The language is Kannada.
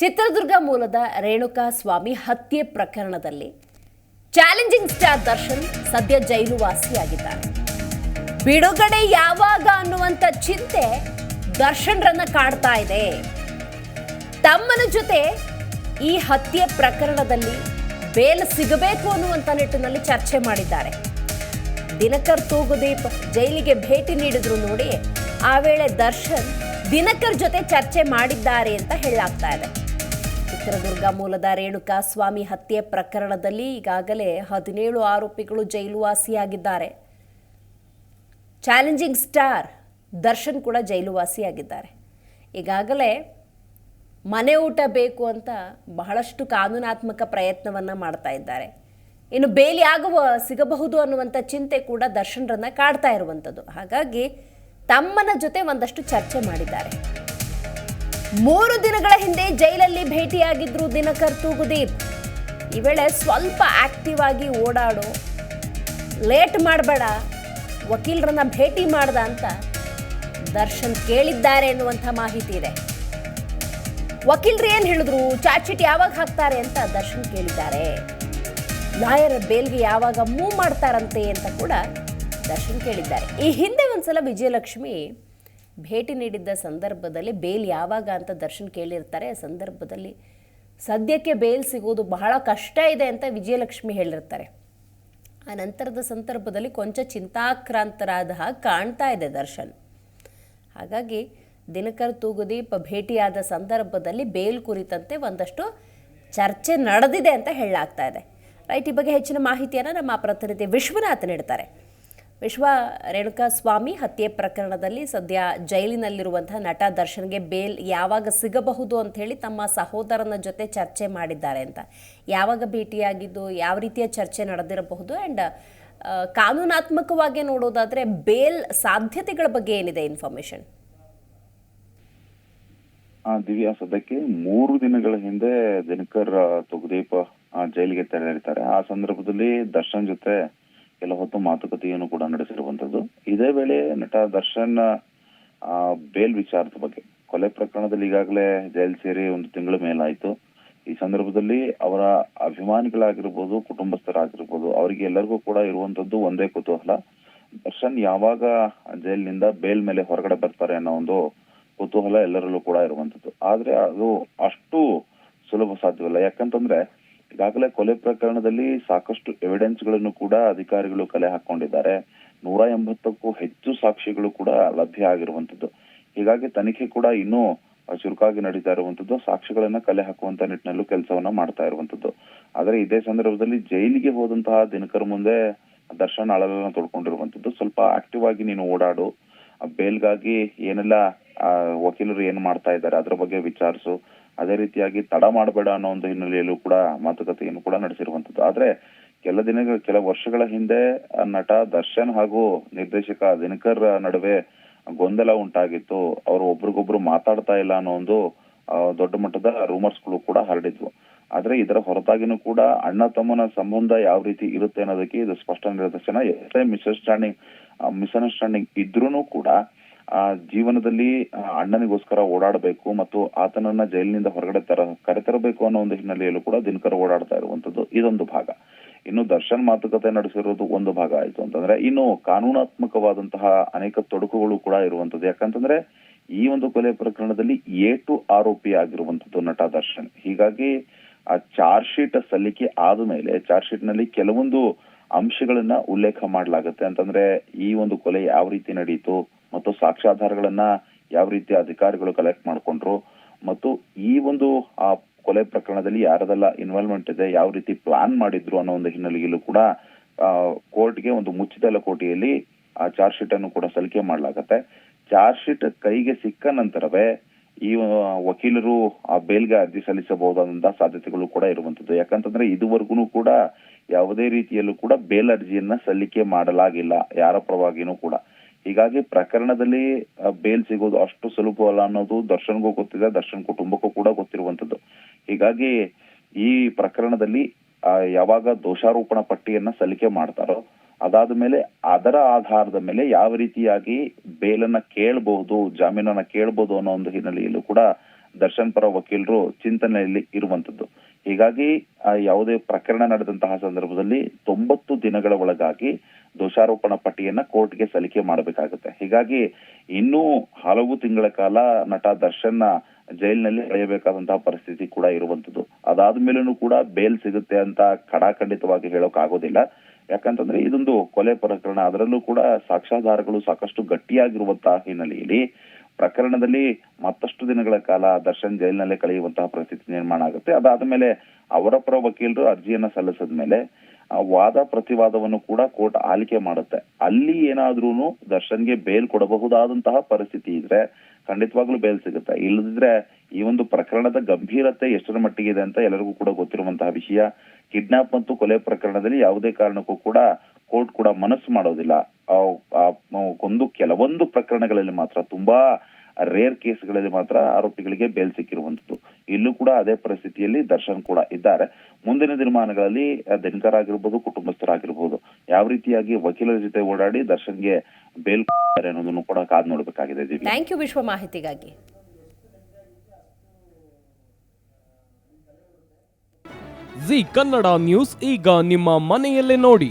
ಚಿತ್ರದುರ್ಗ ಮೂಲದ ರೇಣುಕಾ ಸ್ವಾಮಿ ಹತ್ಯೆ ಪ್ರಕರಣದಲ್ಲಿ ಚಾಲೆಂಜಿಂಗ್ ಸ್ಟಾರ್ ದರ್ಶನ್ ಸದ್ಯ ಜೈಲು ವಾಸಿಯಾಗಿದ್ದಾರೆ ಬಿಡುಗಡೆ ಯಾವಾಗ ಅನ್ನುವಂಥ ಚಿಂತೆ ದರ್ಶನ್ರನ್ನ ಕಾಡ್ತಾ ಇದೆ. ತಮ್ಮನ ಜೊತೆ ಈ ಹತ್ಯೆ ಪ್ರಕರಣದಲ್ಲಿ ಬೇಲ್ ಸಿಗಬೇಕು ಅನ್ನುವಂಥ ನಿಟ್ಟಿನಲ್ಲಿ ಚರ್ಚೆ ಮಾಡಿದ್ದಾರೆ. ದಿನಕರ್ ತೂಗುದೀಪ್ ಜೈಲಿಗೆ ಭೇಟಿ ನೀಡಿದ್ರು ನೋಡಿ, ಆ ವೇಳೆ ದರ್ಶನ್ ದಿನಕರ್ ಜೊತೆ ಚರ್ಚೆ ಮಾಡಿದ್ದಾರೆ ಅಂತ ಹೇಳಾಗ್ತಾ ಇದೆ. ಚಿತ್ರದುರ್ಗ ಮೂಲದ ರೇಣುಕಾ ಸ್ವಾಮಿ ಹತ್ಯೆ ಪ್ರಕರಣದಲ್ಲಿ ಈಗಾಗಲೇ ಹದಿನೇಳು ಆರೋಪಿಗಳು ಜೈಲುವಾಸಿಯಾಗಿದ್ದಾರೆ ಚಾಲೆಂಜಿಂಗ್ ಸ್ಟಾರ್ ದರ್ಶನ್ ಕೂಡ ಜೈಲುವಾಸಿಯಾಗಿದ್ದಾರೆ ಈಗಾಗಲೇ ಮನೆ ಊಟ ಬೇಕು ಅಂತ ಬಹಳಷ್ಟು ಕಾನೂನಾತ್ಮಕ ಪ್ರಯತ್ನವನ್ನ ಮಾಡ್ತಾ ಇದ್ದಾರೆ. ಇನ್ನು ಬೇಲಿ ಆಗುವ, ಸಿಗಬಹುದು ಅನ್ನುವಂಥ ಚಿಂತೆ ಕೂಡ ದರ್ಶನ್ರನ್ನ ಕಾಡ್ತಾ ಇರುವಂಥದ್ದು ಹಾಗಾಗಿ ತಮ್ಮನ ಜೊತೆ ಒಂದಷ್ಟು ಚರ್ಚೆ ಮಾಡಿದ್ದಾರೆ. ಮೂರು ದಿನಗಳ ಹಿಂದೆ ಜೈಲಲ್ಲಿ ಭೇಟಿಯಾಗಿದ್ರು ದಿನಕರ್ ತೂಗುದೀಪ್. ಈ ವೇಳೆ ಸ್ವಲ್ಪ ಆಕ್ಟಿವ್ ಆಗಿ ಓಡಾಡು. ಲೇಟ್ ಮಾಡಬೇಡ. ವಕೀಲರನ್ನ ಭೇಟಿ ಮಾಡ್ದ ಅಂತ ದರ್ಶನ್ ಕೇಳಿದ್ದಾರೆ ಎನ್ನುವಂಥ ಮಾಹಿತಿ ಇದೆ. ವಕೀಲರು ಏನ್ ಹೇಳಿದ್ರು? ಚಾರ್ಜ್ ಶೀಟ್ ಯಾವಾಗ ಹಾಕ್ತಾರೆ ಅಂತ ದರ್ಶನ್ ಕೇಳಿದ್ದಾರೆ. ಲಾಯರ್ ಬೇಲ್ಗೆ ಯಾವಾಗ ಮೂವ್ ಮಾಡ್ತಾರಂತೆ ಅಂತ ಕೂಡ ದರ್ಶನ್ ಕೇಳಿದ್ದಾರೆ. ಈ ಹಿಂದೆ ಒಂದ್ಸಲ ವಿಜಯಲಕ್ಷ್ಮಿ ಭೇಟಿ ನೀಡಿದ್ದ ಸಂದರ್ಭದಲ್ಲಿ ಬೇಲ್ ಯಾವಾಗ ಅಂತ ದರ್ಶನ್ ಕೇಳಿರ್ತಾರೆ. ಆ ಸಂದರ್ಭದಲ್ಲಿ ಸದ್ಯಕ್ಕೆ ಬೇಲ್ ಸಿಗೋದು ಬಹಳ ಕಷ್ಟ ಇದೆ ಅಂತ ವಿಜಯಲಕ್ಷ್ಮಿ ಹೇಳಿರ್ತಾರೆ. ಆ ನಂತರದ ಸಂದರ್ಭದಲ್ಲಿ ಕೊಂಚ ಚಿಂತಾಕ್ರಾಂತರಾದ ಹಾಗೆ ಕಾಣ್ತಾ ಇದೆ ದರ್ಶನ್. ಹಾಗಾಗಿ ದಿನಕರ್ ತೂಗುದೀಪ ಭೇಟಿಯಾದ ಸಂದರ್ಭದಲ್ಲಿ ಬೇಲ್ ಕುರಿತಂತೆ ಒಂದಷ್ಟು ಚರ್ಚೆ ನಡೆದಿದೆ ಅಂತ ಹೇಳಲಾಗ್ತಾ ಇದೆ. ರೈಟ್, ಈ ಬಗ್ಗೆ ಹೆಚ್ಚಿನ ಮಾಹಿತಿಯನ್ನು ನಮ್ಮ ಪ್ರತಿನಿಧಿ ವಿಶ್ವನಾಥ್ ನೀಡ್ತಾರೆ. ವಿಶ್ವ ರೇಣುಕಾ ಸ್ವಾಮಿ ಹತ್ಯೆ ಪ್ರಕರಣದಲ್ಲಿ ಸದ್ಯ ಜೈಲಿನಲ್ಲಿರುವಂತಹ ನಟ ದರ್ಶನ್ಗೆ ಬೇಲ್ ಯಾವಾಗ ಸಿಗಬಹುದು ಅಂತ ಹೇಳಿ ತಮ್ಮ ಸಹೋದರನ ಜೊತೆ ಚರ್ಚೆ ಮಾಡಿದ್ದಾರೆ ಅಂತ. ಯಾವಾಗ ಭೇಟಿಯಾಗಿದ್ದು, ಯಾವ ರೀತಿಯ ಚರ್ಚೆ ನಡೆದಿರಬಹುದು ಆ್ಯಂಡ್ ಕಾನೂನಾತ್ಮಕವಾಗಿ ನೋಡೋದಾದ್ರೆ ಬೇಲ್ ಸಾಧ್ಯತೆಗಳ ಬಗ್ಗೆ ಏನಿದೆ ಇನ್ಫಾರ್ಮೇಶನ್ ದಿವ್ಯಾ, ಸದ್ಯಕ್ಕೆ ಮೂರು ದಿನಗಳ ಹಿಂದೆ ದಿನಕರ್ ತೊಗದೀಪ ಜೈಲಿಗೆ ತೆರಳಿರ್ತಾರೆ. ಆ ಸಂದರ್ಭದಲ್ಲಿ ದರ್ಶನ್ ಜೊತೆ ಕೆಲ ಹೊತ್ತು ಮಾತುಕತೆಯನ್ನು ಕೂಡ ನಡೆಸಿರುವಂತದ್ದು ಇದೇ ವೇಳೆ ನಟ ದರ್ಶನ್ ಬೇಲ್ ವಿಚಾರದ ಬಗ್ಗೆ. ಕೊಲೆ ಪ್ರಕರಣದಲ್ಲಿ ಈಗಾಗಲೇ ಜೈಲ್ ಸೇರಿ ಒಂದು ತಿಂಗಳ ಮೇಲಾಯ್ತು. ಈ ಸಂದರ್ಭದಲ್ಲಿ ಅವರ ಅಭಿಮಾನಿಗಳಾಗಿರ್ಬೋದು, ಕುಟುಂಬಸ್ಥರಾಗಿರ್ಬೋದು, ಅವರಿಗೆ ಎಲ್ಲರಿಗೂ ಕೂಡ ಇರುವಂತದ್ದು ಒಂದೇ ಕುತೂಹಲ. ದರ್ಶನ್ ಯಾವಾಗ ಜೈಲಿನಿಂದ ಬೇಲ್ ಮೇಲೆ ಹೊರಗಡೆ ಬರ್ತಾರೆ ಅನ್ನೋ ಒಂದು ಕುತೂಹಲ ಎಲ್ಲರಲ್ಲೂ ಕೂಡ ಇರುವಂತದ್ದು ಆದ್ರೆ ಅದು ಅಷ್ಟು ಸುಲಭ ಸಾಧ್ಯವಿಲ್ಲ. ಯಾಕಂತಂದ್ರೆ ಈಗಾಗಲೇ ಕೊಲೆ ಪ್ರಕರಣದಲ್ಲಿ ಸಾಕಷ್ಟು ಎವಿಡೆನ್ಸ್ಗಳನ್ನು ಕೂಡ ಅಧಿಕಾರಿಗಳು ಕಲೆ ಹಾಕೊಂಡಿದ್ದಾರೆ. ನೂರ ಎಂಬತ್ತಕ್ಕೂ ಹೆಚ್ಚು ಸಾಕ್ಷಿಗಳು ಕೂಡ ಲಭ್ಯ ಆಗಿರುವಂತದ್ದು ಹೀಗಾಗಿ ತನಿಖೆ ಕೂಡ ಇನ್ನೂ ಚುರುಕಾಗಿ ನಡೀತಾ ಇರುವಂತದ್ದು ಸಾಕ್ಷಿಗಳನ್ನ ಕಲೆ ಹಾಕುವಂತ ನಿಟ್ಟಿನಲ್ಲೂ ಕೆಲಸವನ್ನ ಮಾಡ್ತಾ ಇರುವಂತದ್ದು ಆದ್ರೆ ಇದೇ ಸಂದರ್ಭದಲ್ಲಿ ಜೈಲಿಗೆ ಹೋದಂತಹ ದಿನಕರ ಮುಂದೆ ದರ್ಶನ್ ಅಳಲನ್ನ ತೊಡ್ಕೊಂಡಿರುವಂತದ್ದು ಸ್ವಲ್ಪ ಆಕ್ಟಿವ್ ಆಗಿ ನೀನು ಓಡಾಡು. ಬೇಲ್ಗಾಗಿ ಏನೆಲ್ಲ ವಕೀಲರು ಏನ್ ಮಾಡ್ತಾ ಇದ್ದಾರೆ, ಅದ್ರ ಬಗ್ಗೆ ವಿಚಾರಿಸು. ಅದೇ ರೀತಿಯಾಗಿ ತಡ ಮಾಡಬೇಡ ಅನ್ನೋ ಒಂದು ಹಿನ್ನೆಲೆಯಲ್ಲೂ ಕೂಡ ಮಾತುಕತೆಯನ್ನು ಕೂಡ ನಡೆಸಿರುವಂತದ್ದು ಆದ್ರೆ ಕೆಲ ದಿನಗಳ, ಕೆಲ ವರ್ಷಗಳ ಹಿಂದೆ ನಟ ದರ್ಶನ್ ಹಾಗೂ ನಿರ್ದೇಶಕ ದಿನಕರ್ ನಡುವೆ ಗೊಂದಲ ಉಂಟಾಗಿತ್ತು. ಅವರು ಒಬ್ರಿಗೊಬ್ರು ಮಾತಾಡ್ತಾ ಇಲ್ಲ ಅನ್ನೋ ಒಂದು ದೊಡ್ಡ ಮಟ್ಟದ ರೂಮರ್ಸ್ಗಳು ಕೂಡ ಹರಡಿದ್ವು. ಆದ್ರೆ ಇದರ ಹೊರತಾಗಿನೂ ಕೂಡ ಅಣ್ಣ ತಮ್ಮನ ಸಂಬಂಧ ಯಾವ ರೀತಿ ಇರುತ್ತೆ ಅನ್ನೋದಕ್ಕೆ ಇದು ಸ್ಪಷ್ಟ ನಿರ್ದರ್ಶನ ಎಷ್ಟೇ ಮಿಸ್ಅಂಡರ್ಸ್ಟ್ಯಾಂಡಿಂಗ್ ಮಿಸ್ಅಂಡರ್ಸ್ಟ್ಯಾಂಡಿಂಗ್ ಇದ್ರೂ ಕೂಡ ಜೀವನದಲ್ಲಿ ಆ, ಅಣ್ಣನಿಗೋಸ್ಕರ ಓಡಾಡಬೇಕು ಮತ್ತು ಆತನನ್ನ ಜೈಲಿನಿಂದ ಹೊರಗಡೆ ತರ ಕರೆತರಬೇಕು ಅನ್ನೋ ಒಂದು ಹಿನ್ನೆಲೆಯಲ್ಲೂ ಕೂಡ ದಿನಕರ ಓಡಾಡ್ತಾ ಇರುವಂತದ್ದು ಇದೊಂದು ಭಾಗ. ಇನ್ನು ದರ್ಶನ್ ಮಾತುಕತೆ ನಡೆಸಿರೋದು ಒಂದು ಭಾಗ ಆಯ್ತು ಅಂತಂದ್ರೆ ಇನ್ನು ಕಾನೂನಾತ್ಮಕವಾದಂತಹ ಅನೇಕ ತೊಡಕುಗಳು ಕೂಡ ಇರುವಂತದ್ದು ಯಾಕಂತಂದ್ರೆ ಈ ಒಂದು ಕೊಲೆ ಪ್ರಕರಣದಲ್ಲಿ ಏಟು ಆರೋಪಿ ಆಗಿರುವಂತದ್ದು ನಟ ದರ್ಶನ್. ಹೀಗಾಗಿ ಆ ಚಾರ್ಜ್ ಶೀಟ್ ಸಲ್ಲಿಕೆ ಆದ ಮೇಲೆ ಚಾರ್ಜ್ ಶೀಟ್ನಲ್ಲಿ ಕೆಲವೊಂದು ಅಂಶಗಳನ್ನ ಉಲ್ಲೇಖ ಮಾಡಲಾಗುತ್ತೆ ಅಂತಂದ್ರೆ ಈ ಒಂದು ಕೊಲೆ ಯಾವ ರೀತಿ ನಡೀತು ಮತ್ತು ಸಾಕ್ಷ್ಯಾಧಾರಗಳನ್ನ ಯಾವ ರೀತಿ ಅಧಿಕಾರಿಗಳು ಕಲೆಕ್ಟ್ ಮಾಡಿಕೊಂಡ್ರು ಮತ್ತು ಈ ಒಂದು, ಆ ಕೊಲೆ ಪ್ರಕರಣದಲ್ಲಿ ಯಾರದೆಲ್ಲ ಇನ್ವಾಲ್ವ್ಮೆಂಟ್ ಇದೆ, ಯಾವ ರೀತಿ ಪ್ಲಾನ್ ಮಾಡಿದ್ರು ಅನ್ನೋ ಒಂದು ಹಿನ್ನೆಲೆಯಲ್ಲೂ ಕೂಡ ಕೋರ್ಟ್ಗೆ ಒಂದು ಮುಚ್ಚಿದ ಲಕೋಟೆಯಲ್ಲಿ ಆ ಚಾರ್ಜ್ ಶೀಟ್ ಅನ್ನು ಕೂಡ ಸಲ್ಲಿಕೆ ಮಾಡಲಾಗತ್ತೆ. ಚಾರ್ಜ್ ಶೀಟ್ ಕೈಗೆ ಸಿಕ್ಕ ನಂತರವೇ ಈ ವಕೀಲರು ಆ ಬೇಲ್ಗೆ ಅರ್ಜಿ ಸಲ್ಲಿಸಬಹುದಾದಂತಹ ಸಾಧ್ಯತೆಗಳು ಕೂಡ ಇರುವಂತದ್ದು. ಯಾಕಂತಂದ್ರೆ ಇದುವರೆಗೂ ಕೂಡ ಯಾವುದೇ ರೀತಿಯಲ್ಲೂ ಕೂಡ ಬೇಲ್ ಅರ್ಜಿಯನ್ನ ಸಲ್ಲಿಕೆ ಮಾಡಲಾಗಿಲ್ಲ, ಯಾರ ಪರವಾಗಿನೂ ಕೂಡ. ಹೀಗಾಗಿ ಪ್ರಕರಣದಲ್ಲಿ ಬೇಲ್ ಸಿಗೋದು ಅಷ್ಟು ಸುಲಭವಲ್ಲ ಅನ್ನೋದು ದರ್ಶನ್ಗೂ ಗೊತ್ತಿದೆ, ದರ್ಶನ್ ಕುಟುಂಬಕ್ಕೂ ಕೂಡ ಗೊತ್ತಿರುವಂತದ್ದು ಹೀಗಾಗಿ ಈ ಪ್ರಕರಣದಲ್ಲಿ ಯಾವಾಗ ದೋಷಾರೋಪಣ ಪಟ್ಟಿಯನ್ನ ಸಲ್ಲಿಕೆ ಮಾಡ್ತಾರೋ, ಅದಾದ ಮೇಲೆ ಅದರ ಆಧಾರದ ಮೇಲೆ ಯಾವ ರೀತಿಯಾಗಿ ಬೇಲನ್ನ ಕೇಳಬಹುದು ಜಾಮೀನನ್ನ ಕೇಳಬಹುದು ಅನ್ನೋ ಒಂದು ಹಿನ್ನೆಲೆಯಲ್ಲೂ ಕೂಡ ದರ್ಶನ್ ಪರ ವಕೀಲರು ಚಿಂತನೆಯಲ್ಲಿ ಇರುವಂತದ್ದು ಹೀಗಾಗಿ ಯಾವುದೇ ಪ್ರಕರಣ ನಡೆದಂತಹ ಸಂದರ್ಭದಲ್ಲಿ ತೊಂಬತ್ತು ದಿನಗಳ ಒಳಗಾಗಿ ದೋಷಾರೋಪಣ ಪಟ್ಟಿಯನ್ನ ಕೋರ್ಟ್ಗೆ ಸಲ್ಲಿಕೆ ಮಾಡಬೇಕಾಗುತ್ತೆ. ಹೀಗಾಗಿ ಇನ್ನೂ ಹಲವು ತಿಂಗಳ ಕಾಲ ನಟ ದರ್ಶನ್ನ ಜೈಲಿನಲ್ಲಿ ಕಳೆಯಬೇಕಾದಂತಹ ಪರಿಸ್ಥಿತಿ ಕೂಡ ಇರುವಂತದ್ದು ಅದಾದ್ಮೇಲೂ ಕೂಡ ಬೇಲ್ ಸಿಗುತ್ತೆ ಅಂತ ಖಡಾಖಂಡಿತವಾಗಿ ಹೇಳೋಕ್ ಆಗೋದಿಲ್ಲ ಯಾಕಂತಂದ್ರೆ ಇದೊಂದು ಕೊಲೆ ಪ್ರಕರಣ. ಅದರಲ್ಲೂ ಕೂಡ ಸಾಕ್ಷ್ಯಾಧಾರಗಳು ಸಾಕಷ್ಟು ಗಟ್ಟಿಯಾಗಿರುವಂತಹ ಹಿನ್ನೆಲೆಯಲ್ಲಿ ಪ್ರಕರಣದಲ್ಲಿ ಮತ್ತಷ್ಟು ದಿನಗಳ ಕಾಲ ದರ್ಶನ್ ಜೈಲಿನಲ್ಲೇ ಕಳೆಯುವಂತಹ ಪರಿಸ್ಥಿತಿ ನಿರ್ಮಾಣ ಆಗುತ್ತೆ. ಅದಾದ ಮೇಲೆ ಅವರ ಪರ ವಕೀಲರು ಅರ್ಜಿಯನ್ನ ಸಲ್ಲಿಸಿದ ಮೇಲೆ ವಾದ ಪ್ರತಿವಾದವನ್ನು ಕೂಡ ಕೋರ್ಟ್ ಆಲಿಕೆ ಮಾಡುತ್ತೆ. ಅಲ್ಲಿ ಏನಾದ್ರೂ ದರ್ಶನ್ಗೆ ಬೇಲ್ ಕೊಡಬಹುದಾದಂತಹ ಪರಿಸ್ಥಿತಿ ಇದ್ರೆ ಖಂಡಿತವಾಗ್ಲೂ ಬೇಲ್ ಸಿಗುತ್ತೆ. ಇಲ್ಲದಿದ್ರೆ ಈ ಒಂದು ಪ್ರಕರಣದ ಗಂಭೀರತೆ ಎಷ್ಟರ ಮಟ್ಟಿಗೆ ಇದೆ ಅಂತ ಎಲ್ಲರಿಗೂ ಕೂಡ ಗೊತ್ತಿರುವಂತಹ ವಿಷಯ. ಕಿಡ್ನಾಪ್ ಮತ್ತು ಕೊಲೆ ಪ್ರಕರಣದಲ್ಲಿ ಯಾವುದೇ ಕಾರಣಕ್ಕೂ ಕೂಡ ಕೋರ್ಟ್ ಕೂಡ ಮನಸ್ಸು ಮಾಡೋದಿಲ್ಲ. ಒಂದು ಕೆಲವೊಂದು ಪ್ರಕರಣಗಳಲ್ಲಿ ಮಾತ್ರ ತುಂಬಾ ರೇರ್ ಕೇಸ್ಗಳಲ್ಲಿ ಮಾತ್ರ ಆರೋಪಿಗಳಿಗೆ ಬೇಲ್ ಸಿಕ್ಕಿರುವಂತದ್ದು ಇಲ್ಲೂ ಕೂಡ ಅದೇ ಪರಿಸ್ಥಿತಿಯಲ್ಲಿ ದರ್ಶನ್ ಕೂಡ ಇದ್ದಾರೆ. ಮುಂದಿನ ದಿನಮಾನಗಳಲ್ಲಿ ಆ, ದಿನಕರ್ ಆಗಿರ್ಬೋದು ಕುಟುಂಬಸ್ಥರಾಗಿರ್ಬೋದು ಯಾವ ರೀತಿಯಾಗಿ ವಕೀಲರ ಜೊತೆ ಓಡಾಡಿ ದರ್ಶನ್ಗೆ ಬೇಲ್ ಕೊಡ್ತಾರೆ ಅನ್ನೋದನ್ನು ಕೂಡ ಕಾದ್ ನೋಡಬೇಕಾಗಿದೆ ಥ್ಯಾಂಕ್ ಯು ವಿಶ್ವ ಮಾಹಿತಿಗಾಗಿ. ಜಿ ಕನ್ನಡ ನ್ಯೂಸ್ ಈಗ ನಿಮ್ಮ ಮನೆಯಲ್ಲೇ ನೋಡಿ.